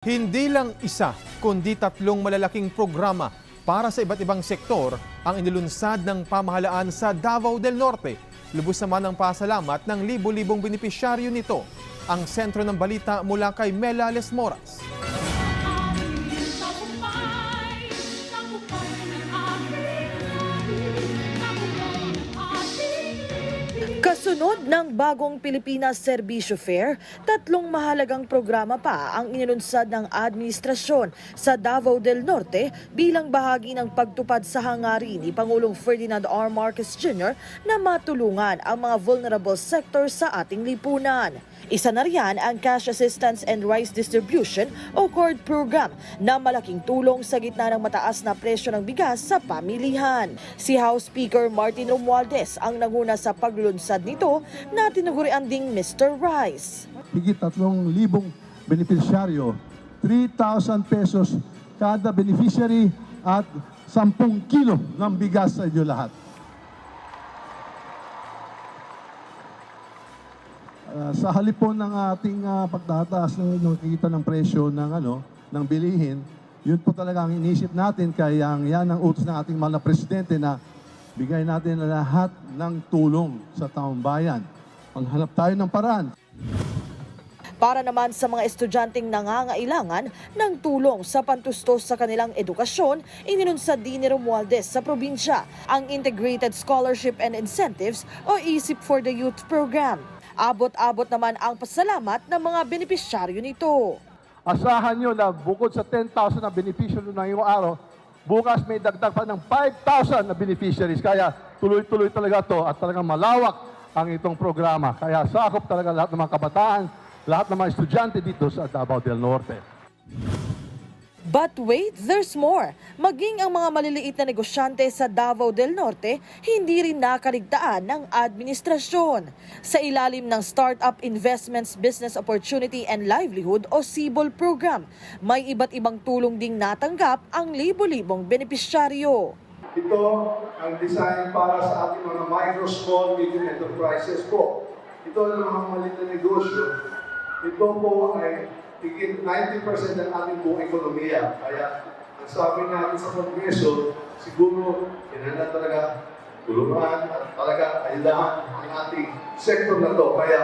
Hindi lang isa, kundi tatlong malalaking programa para sa iba't ibang sektor ang inilunsad ng pamahalaan sa Davao del Norte. Lubos naman ang pasalamat ng libo-libong benepisyaryo nito. Ang sentro ng balita mula kay Mela Lesmoras. Tagumpay, Kasunod ng bagong Pilipinas Serbisyo Fair, tatlong mahalagang programa pa ang inilunsad ng administrasyon sa Davao del Norte bilang bahagi ng pagtupad sa hangarin ni Pangulong Ferdinand R. Marcos Jr. na matulungan ang mga vulnerable sector sa ating lipunan. Isa na riyan ang Cash Assistance and Rice Distribution o CORD program na malaking tulong sa gitna ng mataas na presyo ng bigas sa pamilihan. Si House Speaker Martin Romualdez ang nanguna sa paglulunsad nito na tinagurian ding Mr. Rice. higit 3,000 beneficiaryo, 3,000 pesos kada beneficiary at 10 kilo ng bigas sa inyo lahat. Ah, sa halip po ng ating ah, pagtataas ng nakikita ng presyo ng ano ng bilihin, yun po talaga ang inisip natin kaya ang yan ang utos ng ating mahal na presidente na bigay natin lahat ng tulong sa taong bayan. Panghanap tayo ng paraan. Para naman sa mga estudyanteng nangangailangan ng tulong sa pantustos sa kanilang edukasyon, inilunsad din ni Romualdez sa probinsya ang Integrated Scholarship and Incentives o ISIP for the Youth Program. Abot-abot naman ang pasalamat ng mga benepisyaryo nito. Asahan nyo na bukod sa 10,000 na beneficiary ng iyong araw, bukas may dagdag pa ng 5,000 na beneficiaries. Kaya tuloy-tuloy talaga to at talagang malawak ang itong programa. Kaya sakop talaga lahat ng mga kabataan, lahat ng mga estudyante dito sa Davao del Norte. But wait, there's more. Maging ang mga maliliit na negosyante sa Davao del Norte, hindi rin nakaligtaan ng administrasyon. Sa ilalim ng Startup Investments Business Opportunity and Livelihood o CIBOL program, may iba't ibang tulong ding natanggap ang libo-libong benepisyaryo. Ito ang design para sa ating mga micro, small, medium enterprises po. Ito ang mga maliit na negosyo. Ito po ay higit 90% ng ating buong ekonomiya. Kaya ang sabi natin sa Kongreso, siguro kinala talaga tulungan at talaga ayudahan ang ating sektor na to. Kaya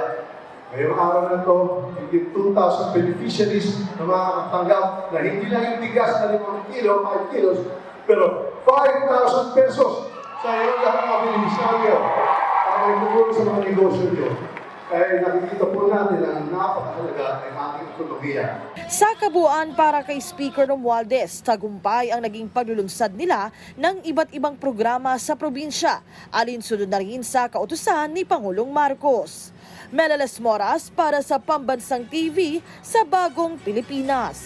ngayong araw na to, higit 2,000 beneficiaries na makakatanggap na hindi lang yung bigas na 5 kilo, 5 kilos, pero 5,000 pesos sa iyong lahat mga beneficiaryo para itutulong sa mga negosyo nyo. Kaya nakikita po natin ang napakahalaga ng ating ekonomiya. Sa kabuuan para kay Speaker Romualdez, tagumpay ang naging paglulunsad nila ng iba't ibang programa sa probinsya, alinsunod na rin sa kautusan ni Pangulong Marcos. Melales Moras para sa Pambansang TV sa Bagong Pilipinas.